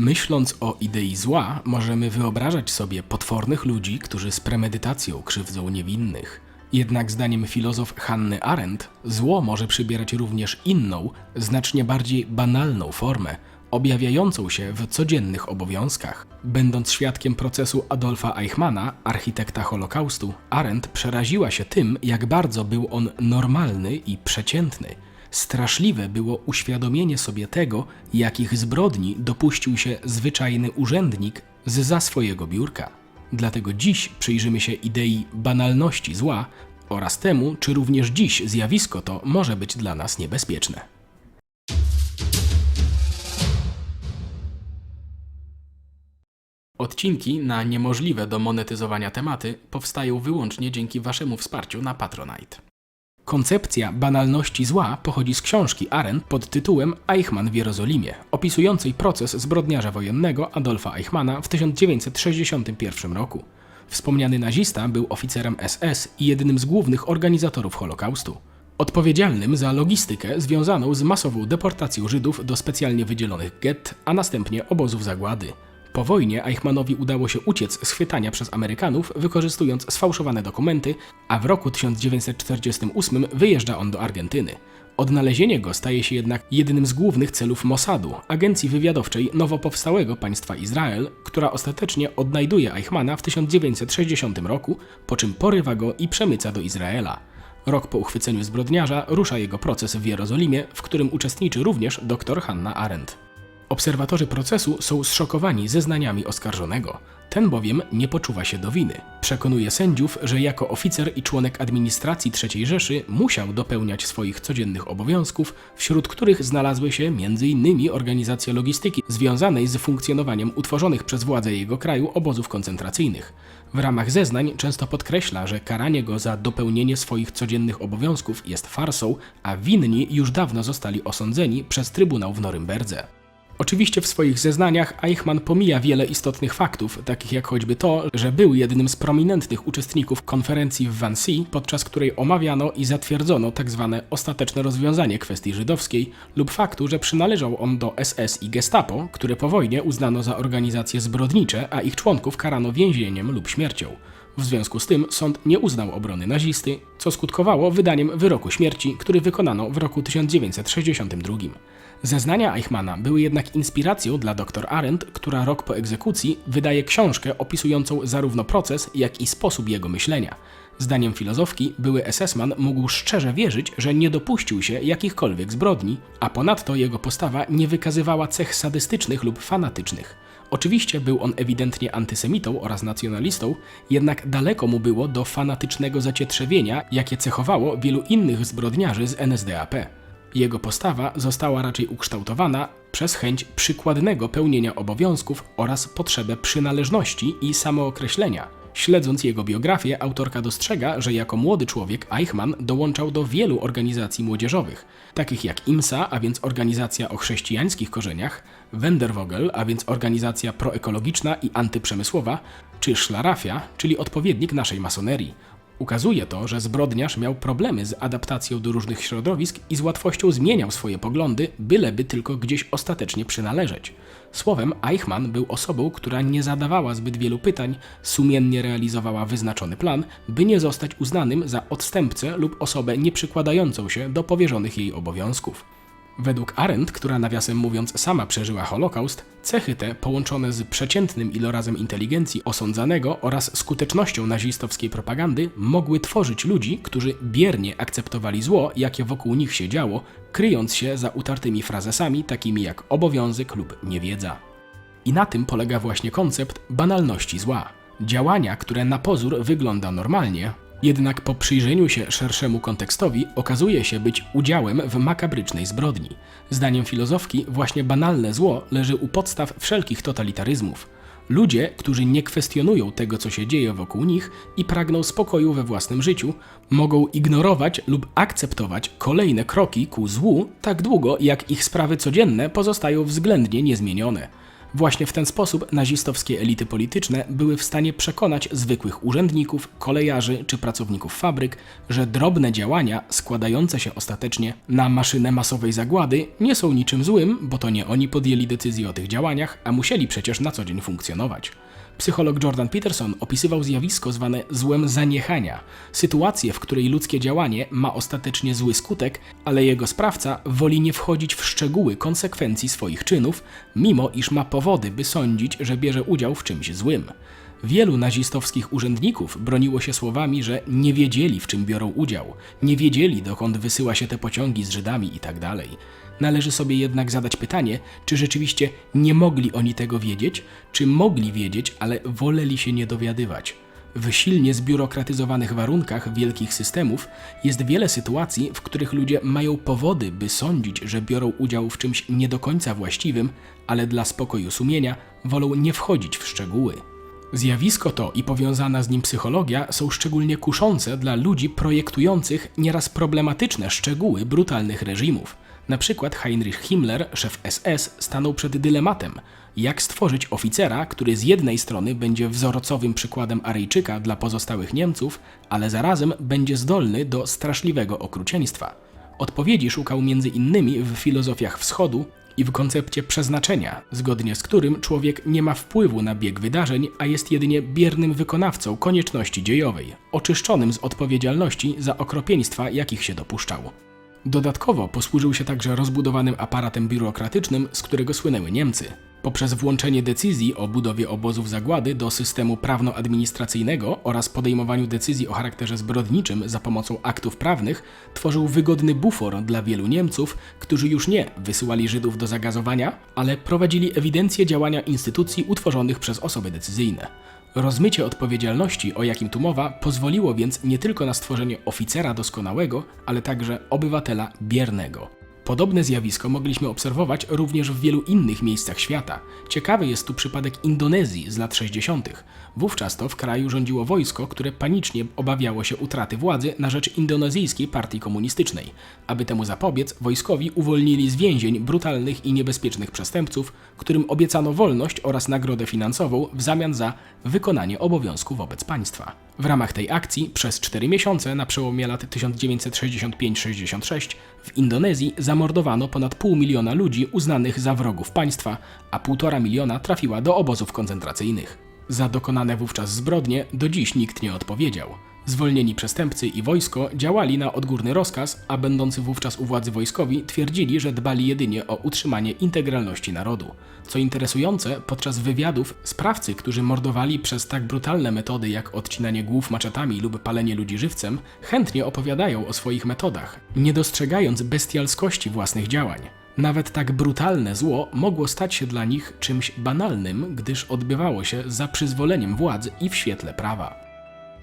Myśląc o idei zła, możemy wyobrażać sobie potwornych ludzi, którzy z premedytacją krzywdzą niewinnych. Jednak zdaniem filozof Hanny Arendt, zło może przybierać również inną, znacznie bardziej banalną formę, objawiającą się w codziennych obowiązkach. Będąc świadkiem procesu Adolfa Eichmana, architekta Holokaustu, Arendt przeraziła się tym, jak bardzo był on normalny i przeciętny. Straszliwe było uświadomienie sobie tego, jakich zbrodni dopuścił się zwyczajny urzędnik z za swojego biurka. Dlatego dziś przyjrzymy się idei banalności zła oraz temu, czy również dziś zjawisko to może być dla nas niebezpieczne. Odcinki na niemożliwe do monetyzowania tematy powstają wyłącznie dzięki Waszemu wsparciu na Patronite. Koncepcja banalności zła pochodzi z książki Arendt pod tytułem Eichmann w Jerozolimie, opisującej proces zbrodniarza wojennego Adolfa Eichmana w 1961 roku. Wspomniany nazista był oficerem SS i jednym z głównych organizatorów Holokaustu. Odpowiedzialnym za logistykę związaną z masową deportacją Żydów do specjalnie wydzielonych gett, a następnie obozów zagłady. Po wojnie Eichmannowi udało się uciec z chwytania przez Amerykanów, wykorzystując sfałszowane dokumenty, a w roku 1948 wyjeżdża on do Argentyny. Odnalezienie go staje się jednak jednym z głównych celów Mossadu, agencji wywiadowczej nowo powstałego państwa Izrael, która ostatecznie odnajduje Eichmana w 1960 roku, po czym porywa go i przemyca do Izraela. Rok po uchwyceniu zbrodniarza rusza jego proces w Jerozolimie, w którym uczestniczy również dr Hanna Arendt. Obserwatorzy procesu są zszokowani zeznaniami oskarżonego. Ten bowiem nie poczuwa się do winy. Przekonuje sędziów, że jako oficer i członek administracji III Rzeszy musiał dopełniać swoich codziennych obowiązków, wśród których znalazły się m.in. organizacja logistyki związanej z funkcjonowaniem utworzonych przez władze jego kraju obozów koncentracyjnych. W ramach zeznań często podkreśla, że karanie go za dopełnienie swoich codziennych obowiązków jest farsą, a winni już dawno zostali osądzeni przez Trybunał w Norymberdze. Oczywiście w swoich zeznaniach Eichmann pomija wiele istotnych faktów, takich jak choćby to, że był jednym z prominentnych uczestników konferencji w Wannsee, podczas której omawiano i zatwierdzono tzw. ostateczne rozwiązanie kwestii żydowskiej, lub faktu, że przynależał on do SS i Gestapo, które po wojnie uznano za organizacje zbrodnicze, a ich członków karano więzieniem lub śmiercią. W związku z tym sąd nie uznał obrony nazisty, co skutkowało wydaniem wyroku śmierci, który wykonano w roku 1962. Zeznania Eichmana były jednak inspiracją dla dr Arendt, która rok po egzekucji wydaje książkę opisującą zarówno proces, jak i sposób jego myślenia. Zdaniem filozofki, były SS-man mógł szczerze wierzyć, że nie dopuścił się jakichkolwiek zbrodni, a ponadto jego postawa nie wykazywała cech sadystycznych lub fanatycznych. Oczywiście był on ewidentnie antysemitą oraz nacjonalistą, jednak daleko mu było do fanatycznego zacietrzewienia, jakie cechowało wielu innych zbrodniarzy z NSDAP. Jego postawa została raczej ukształtowana przez chęć przykładnego pełnienia obowiązków oraz potrzebę przynależności i samookreślenia. Śledząc jego biografię, autorka dostrzega, że jako młody człowiek Eichmann dołączał do wielu organizacji młodzieżowych, takich jak IMSA, a więc organizacja o chrześcijańskich korzeniach, Wenderwogel, a więc organizacja proekologiczna i antyprzemysłowa, czy Szlarafia, czyli odpowiednik naszej masonerii. Ukazuje to, że zbrodniarz miał problemy z adaptacją do różnych środowisk i z łatwością zmieniał swoje poglądy, byleby tylko gdzieś ostatecznie przynależeć. Słowem, Eichmann był osobą, która nie zadawała zbyt wielu pytań, sumiennie realizowała wyznaczony plan, by nie zostać uznanym za odstępcę lub osobę nieprzykładającą się do powierzonych jej obowiązków. Według Arendt, która nawiasem mówiąc sama przeżyła Holokaust, cechy te połączone z przeciętnym ilorazem inteligencji osądzanego oraz skutecznością nazistowskiej propagandy mogły tworzyć ludzi, którzy biernie akceptowali zło, jakie wokół nich się działo, kryjąc się za utartymi frazesami takimi jak obowiązek lub niewiedza. I na tym polega właśnie koncept banalności zła. Działania, które na pozór wygląda normalnie, jednak po przyjrzeniu się szerszemu kontekstowi okazuje się być udziałem w makabrycznej zbrodni. Zdaniem filozofki, właśnie banalne zło leży u podstaw wszelkich totalitaryzmów. Ludzie, którzy nie kwestionują tego, co się dzieje wokół nich i pragną spokoju we własnym życiu, mogą ignorować lub akceptować kolejne kroki ku złu tak długo, jak ich sprawy codzienne pozostają względnie niezmienione. Właśnie w ten sposób nazistowskie elity polityczne były w stanie przekonać zwykłych urzędników, kolejarzy czy pracowników fabryk, że drobne działania składające się ostatecznie na maszynę masowej zagłady nie są niczym złym, bo to nie oni podjęli decyzję o tych działaniach, a musieli przecież na co dzień funkcjonować. Psycholog Jordan Peterson opisywał zjawisko zwane złem zaniechania, sytuację, w której ludzkie działanie ma ostatecznie zły skutek, ale jego sprawca woli nie wchodzić w szczegóły konsekwencji swoich czynów, mimo iż ma powody, by sądzić, że bierze udział w czymś złym. Wielu nazistowskich urzędników broniło się słowami, że nie wiedzieli, w czym biorą udział, nie wiedzieli, dokąd wysyła się te pociągi z Żydami itd. Należy sobie jednak zadać pytanie, czy rzeczywiście nie mogli oni tego wiedzieć, czy mogli wiedzieć, ale woleli się nie dowiadywać. W silnie zbiurokratyzowanych warunkach wielkich systemów jest wiele sytuacji, w których ludzie mają powody, by sądzić, że biorą udział w czymś nie do końca właściwym, ale dla spokoju sumienia wolą nie wchodzić w szczegóły. Zjawisko to i powiązana z nim psychologia są szczególnie kuszące dla ludzi projektujących nieraz problematyczne szczegóły brutalnych reżimów. Na przykład Heinrich Himmler, szef SS, stanął przed dylematem, jak stworzyć oficera, który z jednej strony będzie wzorcowym przykładem Aryjczyka dla pozostałych Niemców, ale zarazem będzie zdolny do straszliwego okrucieństwa. Odpowiedzi szukał między innymi w filozofiach wschodu i w koncepcie przeznaczenia, zgodnie z którym człowiek nie ma wpływu na bieg wydarzeń, a jest jedynie biernym wykonawcą konieczności dziejowej, oczyszczonym z odpowiedzialności za okropieństwa, jakich się dopuszczał. Dodatkowo posłużył się także rozbudowanym aparatem biurokratycznym, z którego słynęły Niemcy. Poprzez włączenie decyzji o budowie obozów zagłady do systemu prawno-administracyjnego oraz podejmowaniu decyzji o charakterze zbrodniczym za pomocą aktów prawnych, tworzył wygodny bufor dla wielu Niemców, którzy już nie wysyłali Żydów do zagazowania, ale prowadzili ewidencję działania instytucji utworzonych przez osoby decyzyjne. Rozmycie odpowiedzialności, o jakim tu mowa, pozwoliło więc nie tylko na stworzenie oficera doskonałego, ale także obywatela biernego. Podobne zjawisko mogliśmy obserwować również w wielu innych miejscach świata. Ciekawy jest tu przypadek Indonezji z lat 60. Wówczas to w kraju rządziło wojsko, które panicznie obawiało się utraty władzy na rzecz indonezyjskiej partii komunistycznej. Aby temu zapobiec, wojskowi uwolnili z więzień brutalnych i niebezpiecznych przestępców, którym obiecano wolność oraz nagrodę finansową w zamian za wykonanie obowiązku wobec państwa. W ramach tej akcji przez 4 miesiące na przełomie lat 1965-66 w Indonezji zamordowano ponad pół miliona ludzi uznanych za wrogów państwa, a półtora miliona trafiła do obozów koncentracyjnych. Za dokonane wówczas zbrodnie do dziś nikt nie odpowiedział. Zwolnieni przestępcy i wojsko działali na odgórny rozkaz, a będący wówczas u władzy wojskowi twierdzili, że dbali jedynie o utrzymanie integralności narodu. Co interesujące, podczas wywiadów sprawcy, którzy mordowali przez tak brutalne metody jak odcinanie głów maczetami lub palenie ludzi żywcem, chętnie opowiadają o swoich metodach, nie dostrzegając bestialskości własnych działań. Nawet tak brutalne zło mogło stać się dla nich czymś banalnym, gdyż odbywało się za przyzwoleniem władz i w świetle prawa.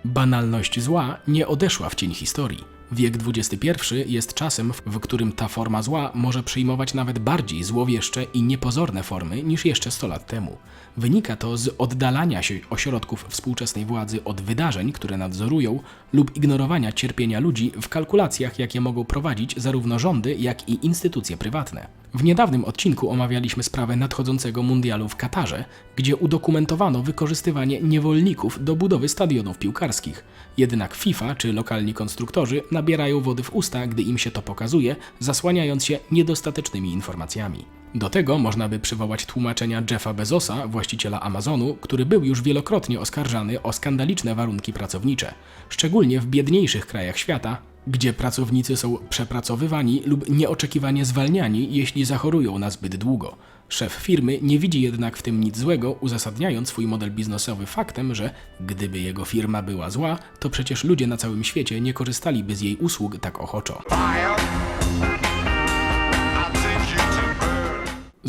Banalność zła nie odeszła w cień historii. Wiek XXI jest czasem, w którym ta forma zła może przyjmować nawet bardziej złowieszcze i niepozorne formy niż jeszcze 100 lat temu. Wynika to z oddalania się ośrodków współczesnej władzy od wydarzeń, które nadzorują, lub ignorowania cierpienia ludzi w kalkulacjach, jakie mogą prowadzić zarówno rządy, jak i instytucje prywatne. W niedawnym odcinku omawialiśmy sprawę nadchodzącego mundialu w Katarze, gdzie udokumentowano wykorzystywanie niewolników do budowy stadionów piłkarskich. Jednak FIFA czy lokalni konstruktorzy nabierają wody w usta, gdy im się to pokazuje, zasłaniając się niedostatecznymi informacjami. Do tego można by przywołać tłumaczenia Jeffa Bezosa, właściciela Amazonu, który był już wielokrotnie oskarżany o skandaliczne warunki pracownicze, szczególnie w biedniejszych krajach świata, gdzie pracownicy są przepracowywani lub nieoczekiwanie zwalniani, jeśli zachorują na zbyt długo. Szef firmy nie widzi jednak w tym nic złego, uzasadniając swój model biznesowy faktem, że gdyby jego firma była zła, to przecież ludzie na całym świecie nie korzystaliby z jej usług tak ochoczo.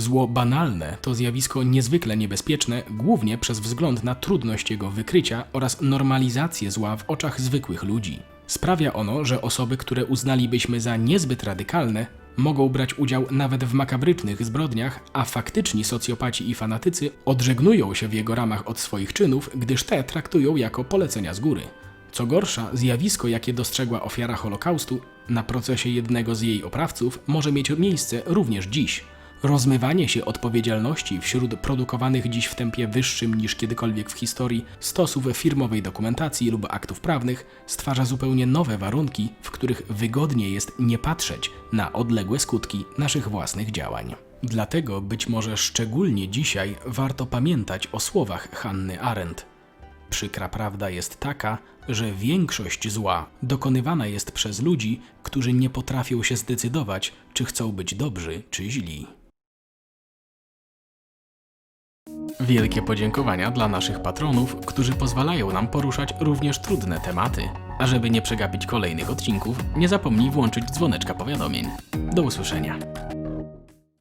Zło banalne to zjawisko niezwykle niebezpieczne, głównie przez wzgląd na trudność jego wykrycia oraz normalizację zła w oczach zwykłych ludzi. Sprawia ono, że osoby, które uznalibyśmy za niezbyt radykalne, mogą brać udział nawet w makabrycznych zbrodniach, a faktyczni socjopaci i fanatycy odżegnują się w jego ramach od swoich czynów, gdyż te traktują jako polecenia z góry. Co gorsza, zjawisko, jakie dostrzegła ofiara Holokaustu na procesie jednego z jej oprawców, może mieć miejsce również dziś. Rozmywanie się odpowiedzialności wśród produkowanych dziś w tempie wyższym niż kiedykolwiek w historii stosów firmowej dokumentacji lub aktów prawnych stwarza zupełnie nowe warunki, w których wygodnie jest nie patrzeć na odległe skutki naszych własnych działań. Dlatego być może szczególnie dzisiaj warto pamiętać o słowach Hanny Arendt. Przykra prawda jest taka, że większość zła dokonywana jest przez ludzi, którzy nie potrafią się zdecydować, czy chcą być dobrzy, czy źli. Wielkie podziękowania dla naszych patronów, którzy pozwalają nam poruszać również trudne tematy. A żeby nie przegapić kolejnych odcinków, nie zapomnij włączyć dzwoneczka powiadomień. Do usłyszenia.